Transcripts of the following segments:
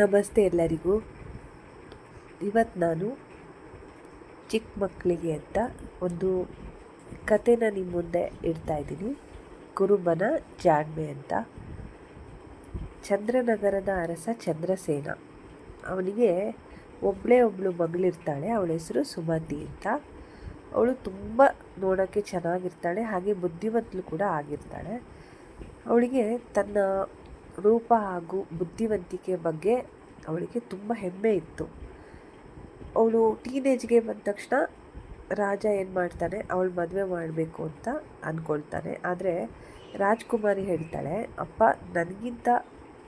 ನಮಸ್ತೆ ಎಲ್ಲರಿಗೂ. ಇವತ್ತು ನಾನು ಚಿಕ್ಕ ಮಕ್ಕಳಿಗೆ ಅಂತ ಒಂದು ಕಥೆನ ನಿಮ್ಮ ಮುಂದೆ ಇಡ್ತಾ ಇದ್ದೀನಿ. ಕುರುಬನ ಜಾಣ್ಮೆ ಅಂತ. ಚಂದ್ರನಗರದ ಅರಸ ಚಂದ್ರಸೇನ. ಅವನಿಗೆ ಒಬ್ಬಳೇ ಒಬ್ಬಳು ಮಗಳಿರ್ತಾಳೆ, ಅವಳ ಹೆಸರು ಸುಮತಿ ಅಂತ. ಅವಳು ತುಂಬ ನೋಡೋಕ್ಕೆ ಚೆನ್ನಾಗಿರ್ತಾಳೆ, ಹಾಗೆ ಬುದ್ಧಿವಂತಲು ಕೂಡ ಆಗಿರ್ತಾಳೆ. ಅವಳಿಗೆ ತನ್ನ ರೂಪ ಹಾಗೂ ಬುದ್ಧಿವಂತಿಕೆ ಬಗ್ಗೆ ಅವಳಿಗೆ ತುಂಬ ಹೆಮ್ಮೆ ಇತ್ತು. ಅವಳು ಟೀನೇಜ್ಗೆ ಬಂದ ತಕ್ಷಣ ರಾಜ ಏನು ಮಾಡ್ತಾನೆ, ಅವಳು ಮದುವೆ ಮಾಡಬೇಕು ಅಂತ ಅಂದ್ಕೊಳ್ತಾನೆ ಆದರೆ ರಾಜ್ಕುಮಾರಿ ಹೇಳ್ತಾಳೆ, ಅಪ್ಪ, ನನಗಿಂತ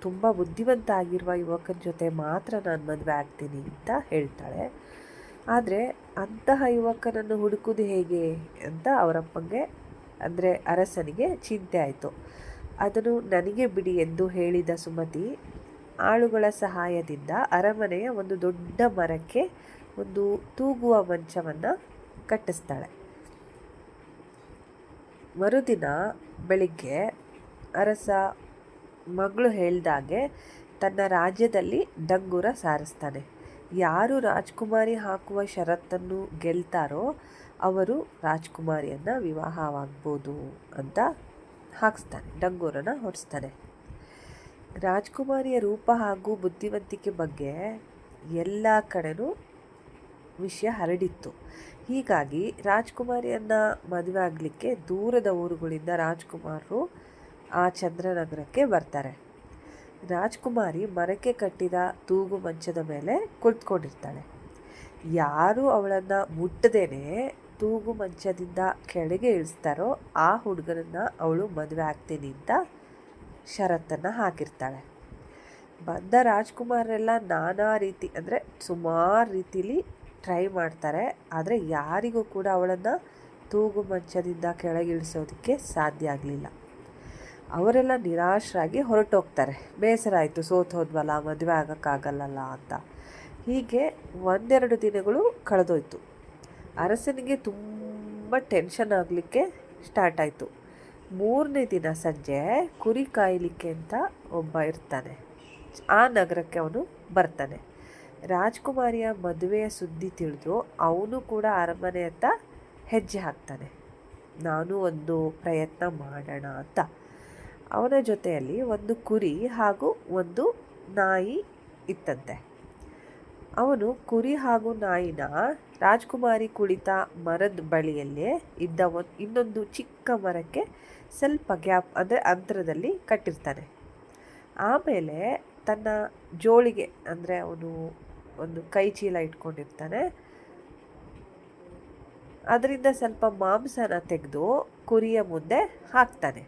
ತುಂಬ ಬುದ್ಧಿವಂತ ಆಗಿರುವ ಯುವಕನ ಜೊತೆ ಮಾತ್ರ ನಾನು ಮದುವೆ ಆಗ್ತೀನಿ ಅಂತ ಹೇಳ್ತಾಳೆ. ಆದರೆ ಅಂತಹ ಯುವಕನನ್ನು ಹುಡುಕೋದು ಹೇಗೆ ಅಂತ ಅವರಪ್ಪಂಗೆ, ಅಂದರೆ ಅರಸನಿಗೆ ಚಿಂತೆ ಆಯಿತು. ಅದನ್ನು ನನಗೆ ಬಿಡಿ ಎಂದು ಹೇಳಿದ ಸುಮತಿ, ಆಳುಗಳ ಸಹಾಯದಿಂದ ಅರಮನೆಯ ಒಂದು ದೊಡ್ಡ ಮರಕ್ಕೆ ಒಂದು ತೂಗುವ ಮಂಚವನ್ನು ಕಟ್ಟಿಸ್ತಾಳೆ. ಮರುದಿನ ಬೆಳಿಗ್ಗೆ ಅರಸ ಮಗಳು ಹೇಳ್ದಾಗೆ ತನ್ನ ರಾಜ್ಯದಲ್ಲಿ ಡಂಗುರ ಸಾರಿಸ್ತಾನೆ. ಯಾರು ರಾಜ್ಕುಮಾರಿ ಹಾಕುವ ಷರತ್ತನ್ನು ಗೆಲ್ತಾರೋ ಅವರು ರಾಜ್ಕುಮಾರಿಯನ್ನು ವಿವಾಹವಾಗ್ಬೋದು ಅಂತ ಹಾಕಿಸ್ತಾನೆ, ಡಂಗೂರನ ಹೊಡಿಸ್ತಾನೆ. ರಾಜ್ಕುಮಾರಿಯ ರೂಪ ಹಾಗೂ ಬುದ್ಧಿವಂತಿಕೆ ಬಗ್ಗೆ ಎಲ್ಲ ಕಡೆಯೂ ವಿಷಯ ಹರಡಿತ್ತು. ಹೀಗಾಗಿ ರಾಜ್ಕುಮಾರಿಯನ್ನು ಮದುವೆ ಆಗಲಿಕ್ಕೆ ದೂರದ ಊರುಗಳಿಂದ ರಾಜ್ಕುಮಾರರು ಆ ಚಂದ್ರನಗರಕ್ಕೆ ಬರ್ತಾರೆ. ರಾಜ್ಕುಮಾರಿ ಮರಕ್ಕೆ ಕಟ್ಟಿದ ತೂಗು ಮಂಚದ ಮೇಲೆ ಕುಳಿತುಕೊಂಡಿರ್ತಾಳೆ. ಯಾರು ಅವಳನ್ನು ಮುಟ್ಟದೇನೆ ತೂಗು ಮಂಚದಿಂದ ಕೆಳಗೆ ಇಳಿಸ್ತಾರೋ ಆ ಹುಡುಗನನ್ನು ಅವಳು ಮದುವೆ ಆಗ್ತೀನಿ ಅಂತ ಷರತ್ತನ್ನು ಹಾಕಿರ್ತಾಳೆ. ಬಂದ ರಾಜ್ಕುಮಾರೆಲ್ಲ ನಾನಾ ರೀತಿ ಅಂದರೆ ಸುಮಾರು ರೀತಿಲಿ ಟ್ರೈ ಮಾಡ್ತಾರೆ. ಆದರೆ ಯಾರಿಗೂ ಕೂಡ ಅವಳನ್ನು ತೂಗು ಮಂಚದಿಂದ ಕೆಳಗಿಳಿಸೋದಕ್ಕೆ ಸಾಧ್ಯ ಆಗಲಿಲ್ಲ. ಅವರೆಲ್ಲ ನಿರಾಶರಾಗಿ ಹೊರಟೋಗ್ತಾರೆ. ಬೇಸರ ಆಯಿತು, ಸೋತು ಹೋದ್ವಲ್ಲ, ಮದುವೆ ಆಗೋಕ್ಕಾಗಲ್ಲಲ್ಲ ಅಂತ. ಹೀಗೆ ಒಂದೆರಡು ದಿನಗಳು ಕಳೆದೋಯ್ತು. ಅರಸನಿಗೆ ತುಂಬ ಟೆನ್ಷನ್ ಆಗಲಿಕ್ಕೆ ಸ್ಟಾರ್ಟ್ ಆಯಿತು. ಮೂರನೇ ದಿನ ಸಂಜೆ ಕುರಿ ಕಾಯಲಿಕ್ಕೆ ಅಂತ ಒಬ್ಬ ಇರ್ತಾನೆ. ಆ ನಗರಕ್ಕೆ ಅವನು ಬರ್ತಾನೆ. ರಾಜ್ಕುಮಾರಿಯ ಮದುವೆಯ ಸುದ್ದಿ ತಿಳಿದು ಅವನು ಕೂಡ ಅರಮನೆ ಅಂತ ಹೆಜ್ಜೆ ಹಾಕ್ತಾನೆ. ನಾನು ಒಂದು ಪ್ರಯತ್ನ ಮಾಡೋಣ ಅಂತ. ಅವನ ಜೊತೆಯಲ್ಲಿ ಒಂದು ಕುರಿ ಹಾಗೂ ಒಂದು ನಾಯಿ ಇತ್ತಂತೆ. ಅವನು ಕುರಿ ಹಾಗೂ ನಾಯಿನ ರಾಜ್ಕುಮಾರಿ ಕುಳಿತ ಮರದ ಬಳಿಯಲ್ಲೇ ಇದ್ದ ಒಂದು ಇನ್ನೊಂದು ಚಿಕ್ಕ ಮರಕ್ಕೆ ಸ್ವಲ್ಪ ಗ್ಯಾಪ್, ಅಂದರೆ ಅಂತರದಲ್ಲಿ ಕಟ್ಟಿರ್ತಾನೆ. ಆಮೇಲೆ ತನ್ನ ಜೋಳಿಗೆ, ಅಂದರೆ ಅವನು ಒಂದು ಕೈ ಚೀಲ ಇಟ್ಕೊಂಡಿರ್ತಾನೆ. ಅದರಿಂದ ಸ್ವಲ್ಪ ಮಾಂಸನ ತೆಗೆದು ಕುರಿಯ ಮುಂದೆ ಹಾಕ್ತಾನೆ.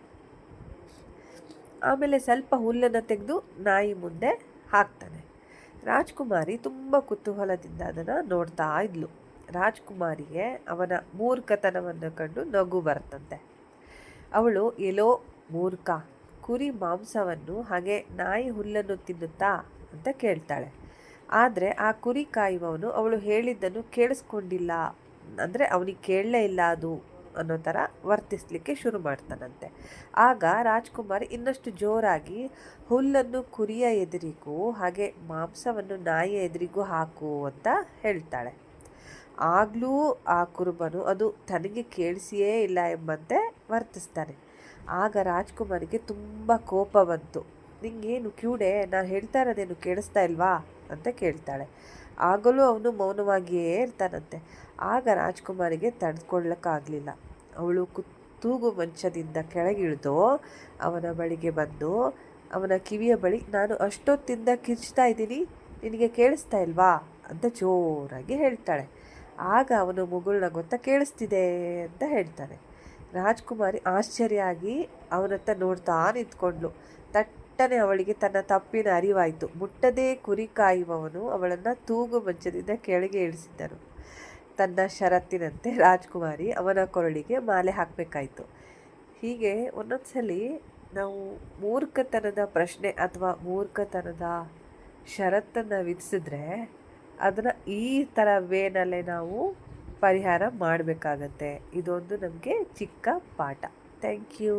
ಆಮೇಲೆ ಸ್ವಲ್ಪ ಹುಲ್ಲನ್ನು ತೆಗೆದು ನಾಯಿ ಮುಂದೆ ಹಾಕ್ತಾನೆ. ರಾಜ್ಕುಮಾರಿ ತುಂಬ ಕುತೂಹಲದಿಂದ ಅದನ್ನು ನೋಡ್ತಾ ಇದ್ಲು. ರಾಜ್ಕುಮಾರಿಗೆ ಅವನ ಮೂರ್ಖತನವನ್ನು ಕಂಡು ನಗು ಬರ್ತಂತೆ ಅವಳು ಎಲ್ಲೋ ಮೂರ್ಖ, ಕುರಿ ಮಾಂಸವನ್ನು ಹಾಗೆ ನಾಯಿ ಹುಲ್ಲನ್ನು ತಿನ್ನುತ್ತಾ? ಅಂತ ಕೇಳ್ತಾಳೆ. ಆದರೆ ಆ ಕುರಿ ಕಾಯುವವನು ಅವಳು ಹೇಳಿದ್ದನ್ನು ಕೇಳಿಸ್ಕೊಂಡಿಲ್ಲ. ಅಂದರೆ ಅವನಿಗೆ ಕೇಳಲೇ ಇಲ್ಲ ಅದು ಅನ್ನೋ ಥರ ವರ್ತಿಸಲಿಕ್ಕೆ ಶುರು ಮಾಡ್ತಾನಂತೆ. ಆಗ ರಾಜ್ಕುಮಾರ್ ಇನ್ನಷ್ಟು ಜೋರಾಗಿ, ಹುಲ್ಲನ್ನು ಕುರಿಯ ಎದುರಿಗೂ ಹಾಗೆ ಮಾಂಸವನ್ನು ನಾಯಿಯ ಎದುರಿಗೂ ಹಾಕು ಅಂತ ಹೇಳ್ತಾಳೆ. ಆಗಲೂ ಆ ಕುರುಬನು ಅದು ತನಗೆ ಕೇಳಿಸಿಯೇ ಇಲ್ಲ ಎಂಬಂತೆ ವರ್ತಿಸ್ತಾನೆ. ಆಗ ರಾಜ್ಕುಮಾರಿಗೆ ತುಂಬ ಕೋಪ ಬಂತು. ನಿಂಗೇನು ಕ್ಯೂಡೆ? ನಾನು ಹೇಳ್ತಾ ಇರೋದೇನು ಕೇಳಿಸ್ತಾ ಇಲ್ವಾ? ಅಂತ ಕೇಳ್ತಾಳೆ. ಆಗಲೂ ಅವನು ಮೌನವಾಗಿಯೇ ಇರ್ತಾನಂತೆ. ಆಗ ರಾಜ್ಕುಮಾರಿಗೆ ತಡೆದುಕೊಳ್ಳಕ್ಕಾಗಲಿಲ್ಲ ಅವಳು ಕುತ್ತೂಗು ಮಂಚದಿಂದ ಕೆಳಗಿಳಿದು ಅವನ ಬಳಿಗೆ ಬಂದು, ಅವನ ಕಿವಿಯ ಬಳಿ, ನಾನು ಅಷ್ಟೊತ್ತಿಂದ ಕಿರ್ಚ್ತಾ ಇದ್ದೀನಿ. ನಿನಗೆ ಕೇಳಿಸ್ತಾ ಇಲ್ವಾ? ಅಂತ ಜೋರಾಗಿ ಹೇಳ್ತಾಳೆ. ಆಗ ಅವನು ಮುಗುಳ್ನ ಗೊತ್ತಾ ಕೇಳಿಸ್ತಿದೆ ಅಂತ ಹೇಳ್ತಾನೆ. ರಾಜ್ಕುಮಾರಿ ಆಶ್ಚರ್ಯ ಆಗಿ ಅವನತ್ತ ನೋಡ್ತಾ ನಿಂತ್ಕೊಂಡ್ಲು. ತಟ್ಟನೆ ಅವಳಿಗೆ ತನ್ನ ತಪ್ಪಿನ ಅರಿವಾಯಿತು. ಮುಟ್ಟದೇ ಕುರಿ ಕಾಯುವವನು ಅವಳನ್ನು ತೂಗು ಮಂಚದಿಂದ ಕೆಳಗೆ ಇಳಿಸಿದ್ದನು. ತನ್ನ ಷರತ್ತಿನಂತೆ ರಾಜ್ಕುಮಾರಿ ಅವನ ಕೊರಳಿಗೆ ಮಾಲೆ ಹಾಕಬೇಕಾಯಿತು. ಹೀಗೆ ಒಂದೊಂದ್ಸಲಿ ನಾವು ಮೂರ್ಖತನದ ಪ್ರಶ್ನೆ ಅಥವಾ ಮೂರ್ಖತನದ ಷರತ್ತನ್ನು ವಿಧಿಸಿದ್ರೆ ಅದನ್ನು ಈ ಥರ ವೇನಲ್ಲೇ ನಾವು ಪರಿಹಾರ ಮಾಡಬೇಕಾಗತ್ತೆ. ಇದೊಂದು ನಮಗೆ ಚಿಕ್ಕ ಪಾಠ. Thank you.